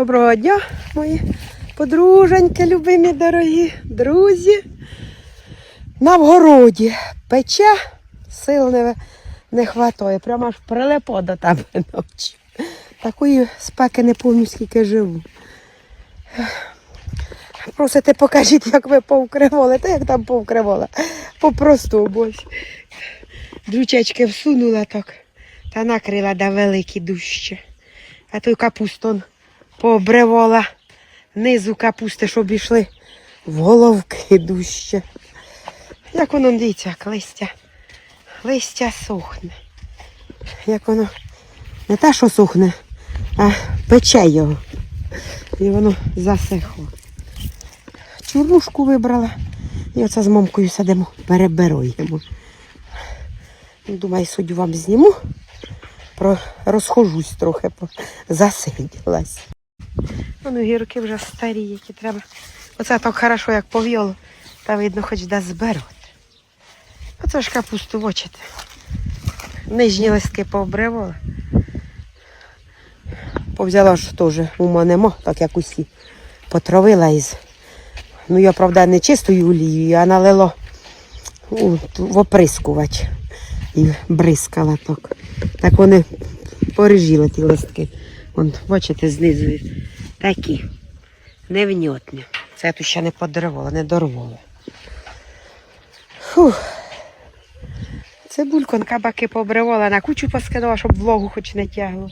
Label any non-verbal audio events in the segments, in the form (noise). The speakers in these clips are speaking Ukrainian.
Доброго дня, мої подруженьки, любимі, дорогі друзі. На вгороді пече, сил не, не хватає. Прямо аж прилепо до тебе (laughs) ночі. Такої спеки не пам'ятаю, скільки живу. Просите, покажіть, як ви повкривали. Та як там повкривала? По-простому. ось. Дручечки всунула так та накрила да великі дужче. А той капустон пообривала низу капусти, щоб ішли в головки дужче. Як воно дивіться, як листя. Листя сохне. Як воно не те, що сохне, а пече його. І воно засихло. Чорнушку вибрала. І оце з мамкою сидимо, переберуємо. Думаю, суддю вам зніму. Розхожусь трохи, засиділась. Воно гірки вже старі, які треба. Оце так хорошо, як пов'яло, та видно, хоч де зберуть. Оце ж капусту вочите. Нижні листки пообривала. Повзяла ж теж ума нема, так як усі. Потравила із. Ну, я, правда, не чистою олією, а налило у, в оприскувач і бризкала так. Так вони порежіли ті листки. Вон, бачите, знизу такі. Невнятні. Це я тут ще не подорвала, не дорвала. Фух. Цибульку кабаки пообривала, на кучу поскидала, щоб вологу хоч не тягло.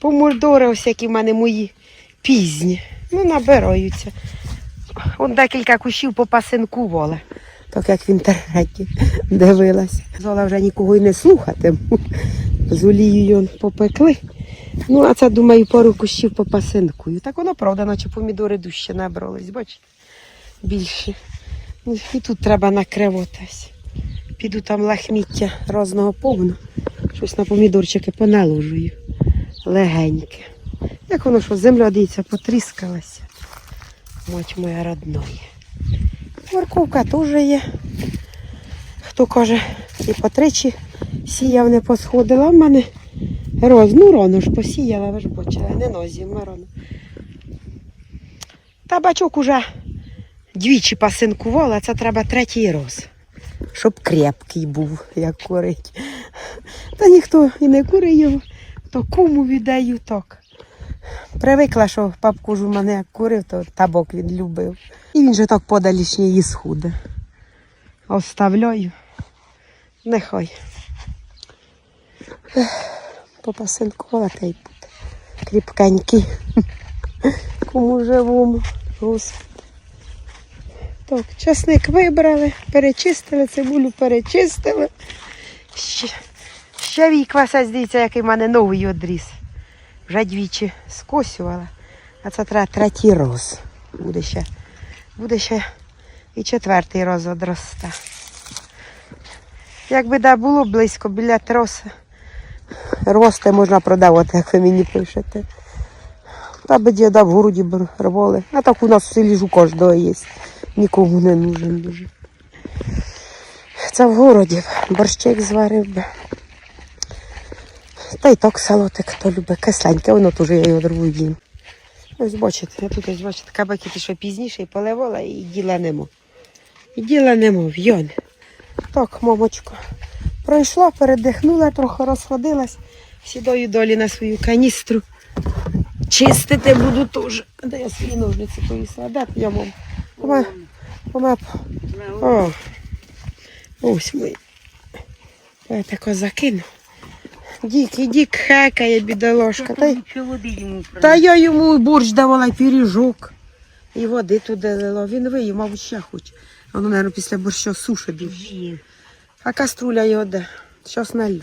Помордори ось які в мене мої пізні. Ну, набираються. Он декілька кущів попасинкувала, так як в інтернеті дивилася. Зола вже нікого й не слухатиму. З олією попекли. Ну, а це, думаю, пару кущів попасинкую. Так воно, правда, наче помідори дужче набрались, бачите? Більше. Ну, І тут треба накриватись. Піду там лахміття розного повно. Щось на помідорчики поналожую. Легеньке. Як воно що, земля дивіться, потріскалася. Мать моя родної. Морковка теж є. Хто каже, і по тричі сіяв не посходила. В мене роз, ну ж посіяла, ви ж бачили, не нозі, ми рано. Та бачок уже двічі пасинкувала, це треба третій роз. Щоб крепкий був, як курить. Та ніхто і не курить його, то кому віддаю так. Привикла, що папку ж у мене як курив, то табок він любив. І він же так подалішнє її схуде. Оставляю. Нехай. Ех, Попасинкувала та й буде. Кріпкенький. Кому живому. Господи. Так, часник вибрали, перечистили, цибулю перечистили. Ще, ще вік васець, дивіться, який в мене новий одріс. Вже двічі скосювала, а це треба третій роз. Буде ще, буде ще і четвертий роз одросте. Якби да було близько біля троса, росте можна продавати, як ви мені пишете. Та би діда в городі рвали. А так у нас в селі ж у кожного є. Нікому не нужен дуже. Це в городі борщик зварив би. Та й так салотик, хто любить кисленьке, воно теж я його другу їм. Ось бачите, я тут ось бачите, кабаки що пізніше і поливала, і діла нема. І діла нема, в'йоне. Так, мамочко, пройшла, передихнула, трохи розходилась, сідаю долі на свою каністру. Чистити буду теж. Де я свої ножниці повісила? Де я мам? Пома, пома. О, ось ми. Я тако закину. Дік, дік хекає, бідоложка. Та, й- та я йому і борщ давала, і пиріжок. І води туди лила. Він виїв, мабуть, ще хоче. Воно, мабуть, після борщу суші більше. А каструля його де? Щось налю.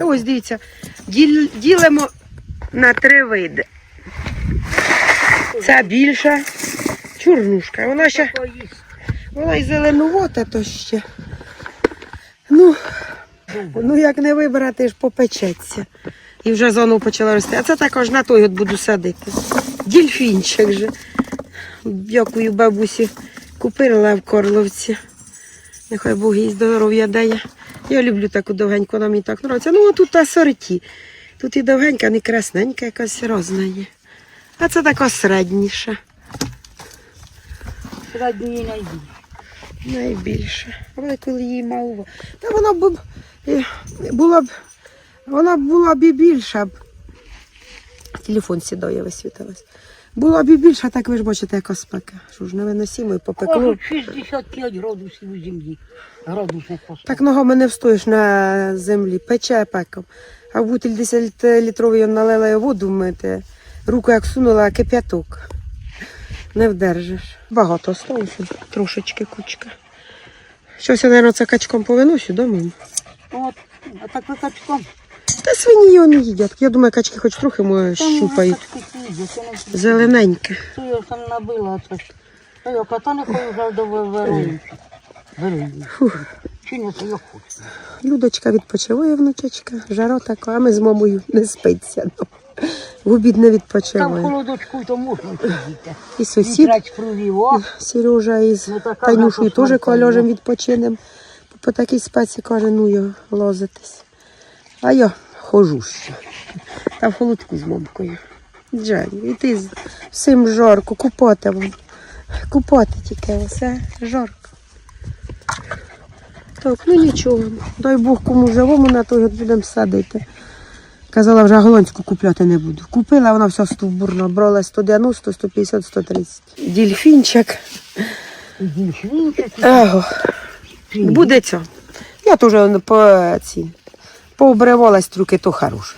Ось дивіться, діл- ділимо на три види. Ця більша чорнушка. Вона ще вона і зеленувата, то ще. Ну, ну як не вибрати, ж попечеться. І вже зону почала рости. А це також на той от буду садити. Дільфінчик же. Дякую бабусі. Купила в Корловці. Нехай Бог їй здоров'я дає. Я люблю таку довгеньку, вона мені так подобається. Ну, а тут та сорті. Тут і довгенька, не красненька, якась розна є. А це така середніша. Середньої найбільше. Найбільше. Але коли її мало. Та вона б е, була б. Вона б була б і більша. б. Телефон сідає висвітилась. Була б і більша, так ви ж бачите, яка спека. Що ж невиносимо і попекло. Кажуть, 65 градусів у землі. Поставив. Так ногами не встоїш на землі, пече пеком. А в бутиль 10 літровий налила я воду вмити. Руку як сунула, кип'яток. Не вдержиш. Багато осталося, трошечки кучка. Щось я, мабуть, це качком повиносю, да, мам? От, а так ви качком. Та свині його не їдять. Я думаю, качки хоч трохи щупають. їдять, я не Зелененьке. Що я там набила я кота не хою вже до Вероні. Вероні. Фух. Чи не це я хочу? Людочка відпочиває внучечка, жара така, а ми з мамою не спиться. Ну. В обід не Там холодочку то можна сидіти. І сусід. Сережа із Ну, Танюшою теж кольожем ну. відпочинем. По такій спеці каже, ну його лозитись. А я хожу ще. Та в холодку з мамкою. Джані, і ти з всім жарко, купати вам. Купати тільки все жарко. Так, ну нічого. Дай Бог кому живому на той год будемо садити. Казала, вже голландську купляти не буду. Купила, вона вся стовбурна. Брала 190, 150, 130. Дільфінчик. Его. Буде цього. Я теж по ці. Пообривалась трюки, то хороше.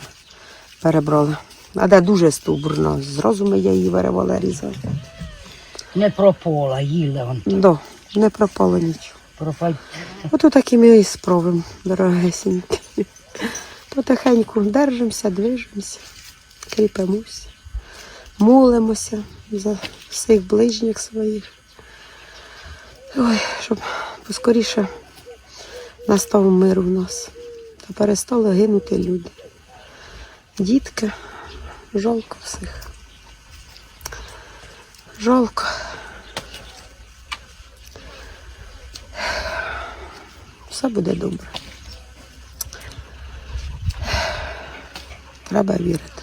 Перебрала. А де дуже стовбурна. Зразу ми я її виривала, різала. Не пропола, їла он. Да, не пропало нічого. Пропадь. Ото такі ми і справимо, дорогесенькі. Потихеньку держимося, движемося, кріпимося, молимося за всіх ближніх своїх. Ой, щоб поскоріше настав мир у нас та перестали гинути люди. Дітки, жалко всіх. Жалко. Все буде добре. Треба вірити.